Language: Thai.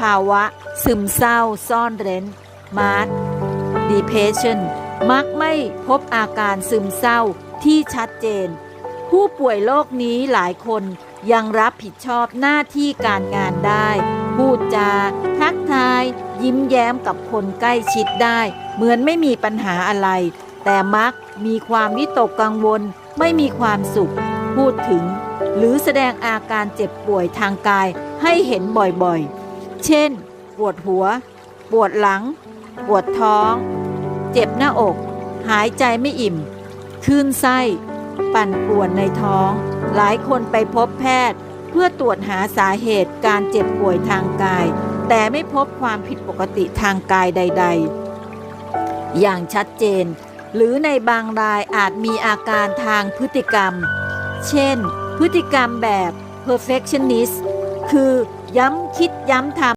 ภาวะ ซึมเศร้า ซ่อนเร้นมาร์ depression มักไม่พบอาการซึมเศร้าที่ชัดเจน ผู้ป่วยโรคนี้หลายคนยังรับผิดชอบหน้าที่การงานได้ พูดจา ทักทาย ยิ้มแย้มกับคนใกล้ชิดได้ เหมือนไม่มีปัญหาอะไร แต่มักมีความวิตกกังวล ไม่มีความสุข พูดถึง หรือแสดงอาการเจ็บป่วยทางกายให้เห็นบ่อยๆ เช่น ปวดหัว ปวดหลัง ปวดท้อง เจ็บหน้าอก หายใจไม่อิ่มคลื่นไส้ ปั่นป่วนในท้อง หลายคนไปพบแพทย์ เพื่อตรวจหาสาเหตุการเจ็บป่วยทางกาย แต่ไม่พบความผิดปกติทางกายใด ๆ อย่างชัดเจน หรือในบางรายอาจมีอาการทางพฤติกรรม เช่น พฤติกรรมแบบ perfectionist คือ ย้ำคิดย้ำทำ